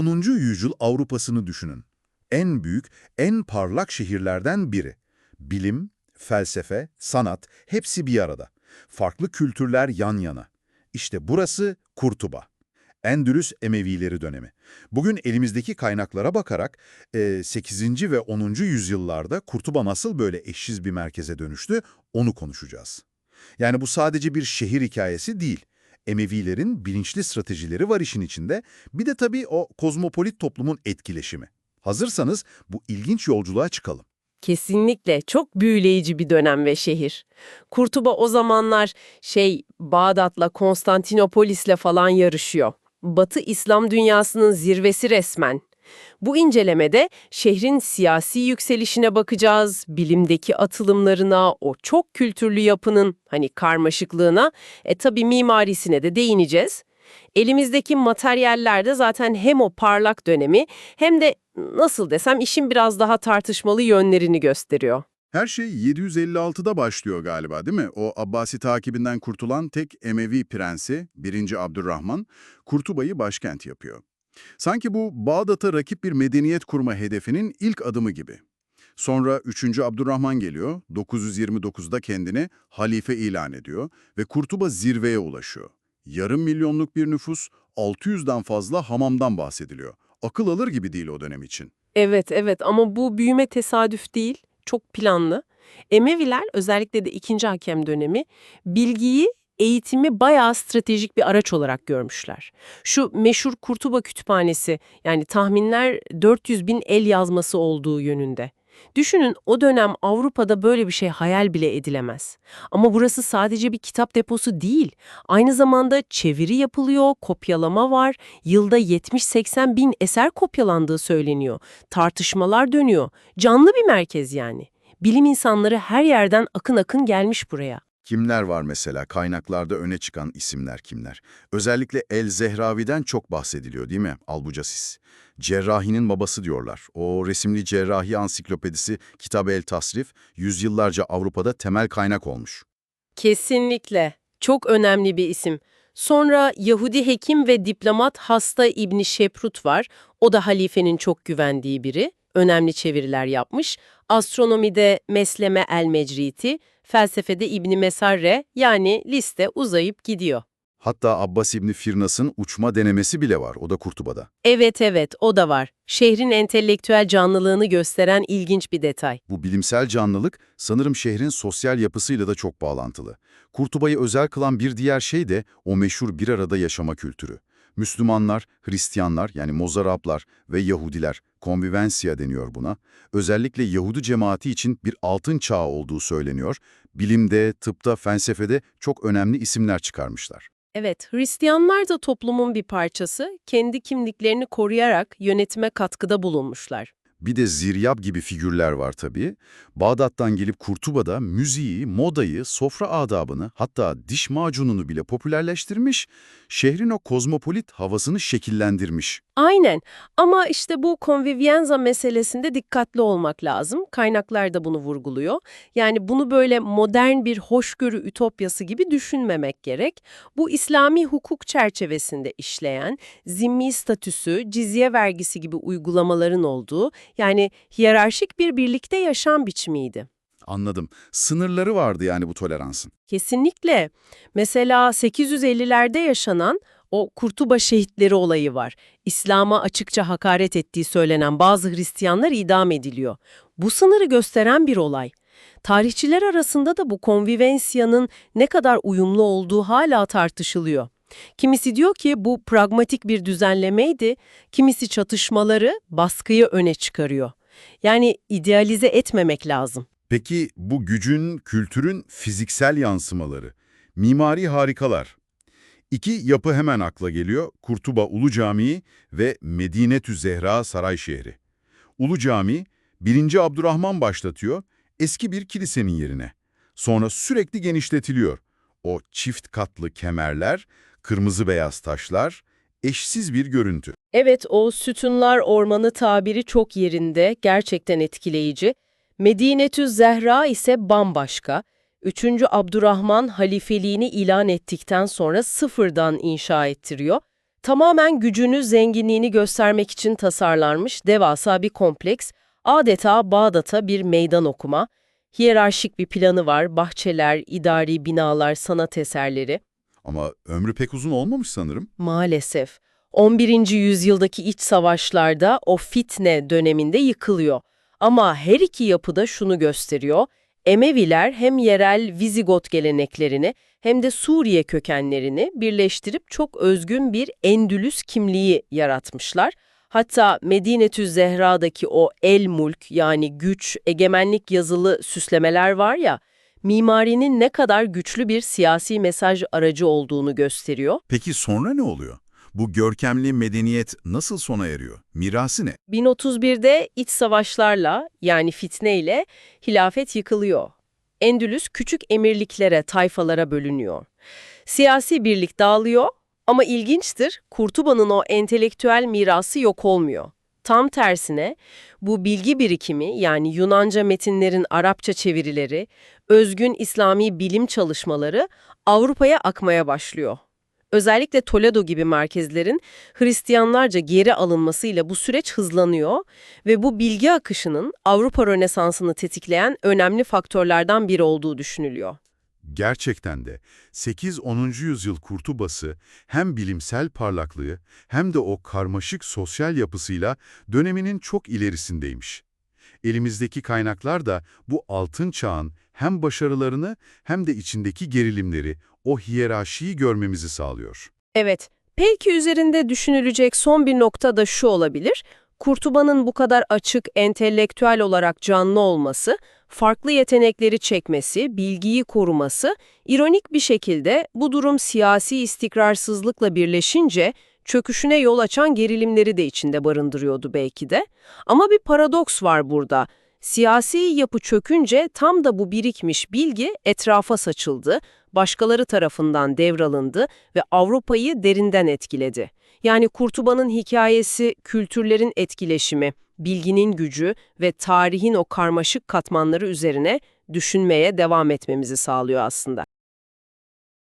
10. yüzyıl Avrupa'sını düşünün. En büyük, en parlak şehirlerden biri. Bilim, felsefe, sanat hepsi bir arada. Farklı kültürler yan yana. İşte burası Kurtuba. Endülüs Emevileri dönemi. Bugün elimizdeki kaynaklara bakarak e, 8. ve 10. yüzyıllarda Kurtuba nasıl böyle eşsiz bir merkeze dönüştü onu konuşacağız. Yani bu sadece bir şehir hikayesi değil. Emevilerin bilinçli stratejileri var işin içinde. Bir de tabii o kozmopolit toplumun etkileşimi. Hazırsanız bu ilginç yolculuğa çıkalım. Kesinlikle çok büyüleyici bir dönem ve şehir. Kurtuba o zamanlar şey Bağdat'la Konstantinopolis'le falan yarışıyor. Batı İslam dünyasının zirvesi resmen. Bu incelemede şehrin siyasi yükselişine bakacağız, bilimdeki atılımlarına, o çok kültürlü yapının hani karmaşıklığına, e tabi mimarisine de değineceğiz. Elimizdeki materyaller de zaten hem o parlak dönemi hem de nasıl desem işin biraz daha tartışmalı yönlerini gösteriyor. Her şey 756'da başlıyor galiba değil mi? O Abbasi takibinden kurtulan tek Emevi prensi 1. Abdurrahman, Kurtuba'yı başkent yapıyor. Sanki bu Bağdat'a rakip bir medeniyet kurma hedefinin ilk adımı gibi. Sonra 3. Abdurrahman geliyor, 929'da kendini halife ilan ediyor ve Kurtuba zirveye ulaşıyor. Yarım milyonluk bir nüfus, 600'den fazla hamamdan bahsediliyor. Akıl alır gibi değil o dönem için. Evet evet ama bu büyüme tesadüf değil, çok planlı. Emeviler özellikle de 2. Hakem dönemi bilgiyi, eğitimi bayağı stratejik bir araç olarak görmüşler. Şu meşhur Kurtuba Kütüphanesi yani tahminler 400 bin el yazması olduğu yönünde. Düşünün o dönem Avrupa'da böyle bir şey hayal bile edilemez. Ama burası sadece bir kitap deposu değil. Aynı zamanda çeviri yapılıyor, kopyalama var. Yılda 70-80 bin eser kopyalandığı söyleniyor. Tartışmalar dönüyor. Canlı bir merkez yani. Bilim insanları her yerden akın akın gelmiş buraya. Kimler var mesela? Kaynaklarda öne çıkan isimler kimler? Özellikle El Zehravi'den çok bahsediliyor değil mi? Albucasis. Cerrahinin babası diyorlar. O resimli cerrahi ansiklopedisi Kitab-ı El Tasrif, yüzyıllarca Avrupa'da temel kaynak olmuş. Kesinlikle. Çok önemli bir isim. Sonra Yahudi hekim ve diplomat Hasta İbni Şeprut var. O da halifenin çok güvendiği biri. Önemli çeviriler yapmış. Astronomide Mesleme el-Mecriti, felsefede İbni Mesarre yani liste uzayıp gidiyor. Hatta Abbas İbni Firnas'ın uçma denemesi bile var, o da Kurtuba'da. Evet evet o da var. Şehrin entelektüel canlılığını gösteren ilginç bir detay. Bu bilimsel canlılık sanırım şehrin sosyal yapısıyla da çok bağlantılı. Kurtuba'yı özel kılan bir diğer şey de o meşhur bir arada yaşama kültürü. Müslümanlar, Hristiyanlar yani Mozarablar ve Yahudiler, konvivensiya deniyor buna, özellikle Yahudi cemaati için bir altın çağı olduğu söyleniyor. Bilimde, tıpta, felsefede çok önemli isimler çıkarmışlar. Evet, Hristiyanlar da toplumun bir parçası, kendi kimliklerini koruyarak yönetime katkıda bulunmuşlar. Bir de Ziryab gibi figürler var tabii. Bağdat'tan gelip Kurtuba'da müziği, modayı, sofra adabını hatta diş macununu bile popülerleştirmiş, şehrin o kozmopolit havasını şekillendirmiş. Aynen ama işte bu convivienza meselesinde dikkatli olmak lazım. Kaynaklar da bunu vurguluyor. Yani bunu böyle modern bir hoşgörü ütopyası gibi düşünmemek gerek. Bu İslami hukuk çerçevesinde işleyen, zimmi statüsü, cizye vergisi gibi uygulamaların olduğu, yani hiyerarşik bir birlikte yaşam biçimiydi. Anladım. Sınırları vardı yani bu toleransın. Kesinlikle. Mesela 850'lerde yaşanan o Kurtuba şehitleri olayı var. İslam'a açıkça hakaret ettiği söylenen bazı Hristiyanlar idam ediliyor. Bu sınırı gösteren bir olay. Tarihçiler arasında da bu konvivensiyanın ne kadar uyumlu olduğu hala tartışılıyor. Kimisi diyor ki bu pragmatik bir düzenlemeydi, kimisi çatışmaları, baskıyı öne çıkarıyor. Yani idealize etmemek lazım. Peki bu gücün, kültürün fiziksel yansımaları, mimari harikalar. İki yapı hemen akla geliyor. Kurtuba Ulu Camii ve Medinetü Zehra Saray Şehri. Ulu Cami, 1. Abdurrahman başlatıyor, eski bir kilisenin yerine. Sonra sürekli genişletiliyor. O çift katlı kemerler, kırmızı beyaz taşlar, eşsiz bir görüntü. Evet, o sütunlar ormanı tabiri çok yerinde, gerçekten etkileyici. Medinetü Zehra ise bambaşka. 3. Abdurrahman halifeliğini ilan ettikten sonra sıfırdan inşa ettiriyor. Tamamen gücünü, zenginliğini göstermek için tasarlanmış devasa bir kompleks, adeta Bağdat'a bir meydan okuma, hiyerarşik bir planı var, bahçeler, idari binalar, sanat eserleri. Ama ömrü pek uzun olmamış sanırım. Maalesef 11. yüzyıldaki iç savaşlarda o fitne döneminde yıkılıyor. Ama her iki yapıda şunu gösteriyor. Emeviler hem yerel Vizigot geleneklerini hem de Suriye kökenlerini birleştirip çok özgün bir Endülüs kimliği yaratmışlar. Hatta Medinetü Zehra'daki o el mulk yani güç, egemenlik yazılı süslemeler var ya, mimarinin ne kadar güçlü bir siyasi mesaj aracı olduğunu gösteriyor. Peki sonra ne oluyor? Bu görkemli medeniyet nasıl sona eriyor? Mirası ne? 1031'de iç savaşlarla yani fitneyle hilafet yıkılıyor. Endülüs küçük emirliklere, tayfalara bölünüyor. Siyasi birlik dağılıyor ama ilginçtir, Kurtuba'nın o entelektüel mirası yok olmuyor. Tam tersine bu bilgi birikimi yani Yunanca metinlerin Arapça çevirileri, özgün İslami bilim çalışmaları Avrupa'ya akmaya başlıyor. Özellikle Toledo gibi merkezlerin Hristiyanlarca geri alınmasıyla bu süreç hızlanıyor ve bu bilgi akışının Avrupa Rönesansı'nı tetikleyen önemli faktörlerden biri olduğu düşünülüyor. Gerçekten de 8-10. yüzyıl Kurtubası hem bilimsel parlaklığı hem de o karmaşık sosyal yapısıyla döneminin çok ilerisindeymiş. Elimizdeki kaynaklar da bu altın çağın hem başarılarını hem de içindeki gerilimleri, o hiyerarşiyi görmemizi sağlıyor. Evet, belki üzerinde düşünülecek son bir nokta da şu olabilir. Kurtuba'nın bu kadar açık, entelektüel olarak canlı olması, farklı yetenekleri çekmesi, bilgiyi koruması, ironik bir şekilde bu durum siyasi istikrarsızlıkla birleşince çöküşüne yol açan gerilimleri de içinde barındırıyordu belki de. Ama bir paradoks var burada. Siyasi yapı çökünce tam da bu birikmiş bilgi etrafa saçıldı, başkaları tarafından devralındı ve Avrupa'yı derinden etkiledi. Yani Kurtuba'nın hikayesi, kültürlerin etkileşimi, bilginin gücü ve tarihin o karmaşık katmanları üzerine düşünmeye devam etmemizi sağlıyor aslında.